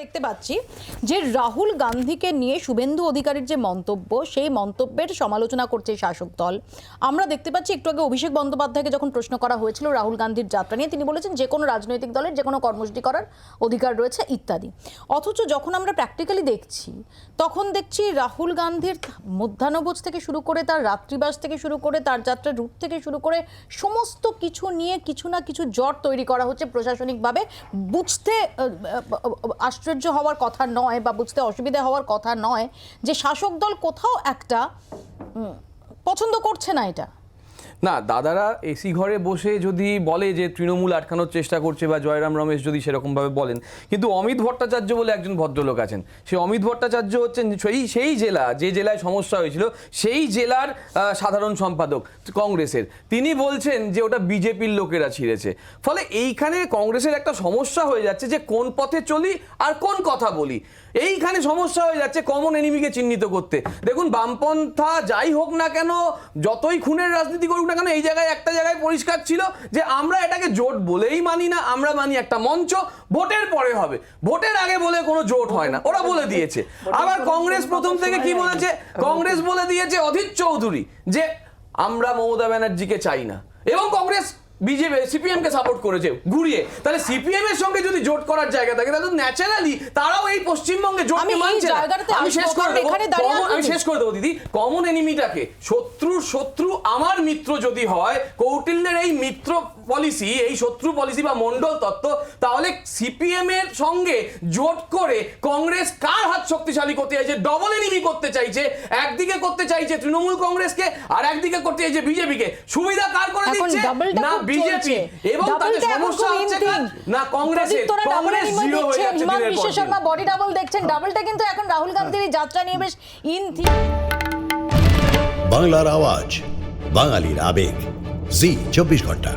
দেখতে পাচ্ছি যে রাহুল গান্ধীকে নিয়ে শুভেন্দু অধিকারীর যে মন্তব্য সেই মন্তব্যের সমালোচনা করছে শাসক দল। আমরা দেখতে পাচ্ছি একটু আগে অভিষেক বন্দ্যোপাধ্যায়কে যখন প্রশ্ন করা হয়েছিল রাহুল গান্ধীর যাত্রা নিয়ে তিনি বলেছেন যে কোনো রাজনৈতিক দলের যে কোনো কর্মসূচি করার অধিকার রয়েছে ইত্যাদি। অথচ যখন আমরা প্র্যাকটিক্যালি দেখছি তখন দেখছি রাহুল গান্ধীর মধ্যাহ্নভোজ থেকে শুরু করে তার রাত্রিবাস থেকে শুরু করে তার যাত্রার রুট থেকে শুরু করে সমস্ত কিছু নিয়ে কিছু না কিছু জট তৈরি করা হচ্ছে প্রশাসনিকভাবে। বুঝতে আহ, আশ্চর্য হওয়ার কথা নয় বা বুঝতে অসুবিধা হওয়ার কথা নয় যে শাসক দল কোথাও একটা পছন্দ করছে না এটা। না, দাদারা এসি ঘরে বসে যদি বলে যে তৃণমূল আটকানোর চেষ্টা করছে বা জয়রাম রমেশ যদি সেরকমভাবে বলেন, কিন্তু অমিত ভট্টাচার্য বলে একজন ভদ্রলোক আছেন। সেই অমিত ভট্টাচার্য হচ্ছেন সেই সেই জেলা, যে জেলায় সমস্যা হয়েছিল, সেই জেলার সাধারণ সম্পাদক কংগ্রেসের। তিনি বলছেন যে ওটা বিজেপির লোকেরা ছিঁড়েছে। ফলে এইখানে কংগ্রেসের একটা সমস্যা হয়ে যাচ্ছে যে কোন পথে চলি আর কোন কথা বলি। এইখানে সমস্যা হয়ে যাচ্ছে কমন এনিমিকে চিহ্নিত করতে। দেখুন, বামপন্থা যাই হোক না কেন, যতই খুনের রাজনীতি করুক না কেন? এই জায়গায় একটা জায়গায় পরিষ্কার ছিল যে আমরা এটাকে জোট বলেই মানি না আমরা মানি একটা মঞ্চ ভোটের পরে হবে। ভোটের আগে বলে কোনো জোট হয় না ওরা বলে দিয়েছে। আবার কংগ্রেস প্রথম থেকে কি বলেছে? কংগ্রেস বলে দিয়েছে অধীর চৌধুরী যে আমরা মমতা ব্যানার্জিকে চাই না। এবং কংগ্রেস বিজেপি সিপিএম কে সাপোর্ট করেছে ঘুরিয়ে। তাহলে সিপিএম এর সঙ্গে যদি জোট করার জায়গা থাকে তাহলে ন্যাচারালি তারাও এই পশ্চিমবঙ্গে জোট মানছে আমি শেষ করে দেবো। আমি শেষ করে দেবো দিদি। কমন এনিমিটাকে শত্রুর শত্রু আমার মিত্র যদি হয় কৌটিল্যের এই মিত্র পলিসি এই শত্রু পলিসি বা মন্ডল তত্ত্ব তাহলে সিপিএম এর সঙ্গে জোট করে কংগ্রেস কার হাত শক্তিশালী করতে চাইছে? ডবল এনিমি করতে চাইছে। একদিকে করতে চাইছে তৃণমূল কংগ্রেসকে আর একদিকে করতে চাইছে বিজেপিকে সুবিধা কার করে দিচ্ছে? না বিজেপি এবং তাদের সমস্যা হচ্ছে। না কংগ্রেসের। কংগ্রেস জিরো হয়ে দেখছেন, যাচ্ছে দিনের পর বিশ্ব দিন। শর্মা বডি ডাবল দেখছেন। ডাবলটা কিন্তু এখন রাহুল গান্ধীর যাত্রা নিয়ে বেশ ইন থি বাংলার আওয়াজ বাঙালির আবেগ। জি চব্বিশ ঘণ্টা।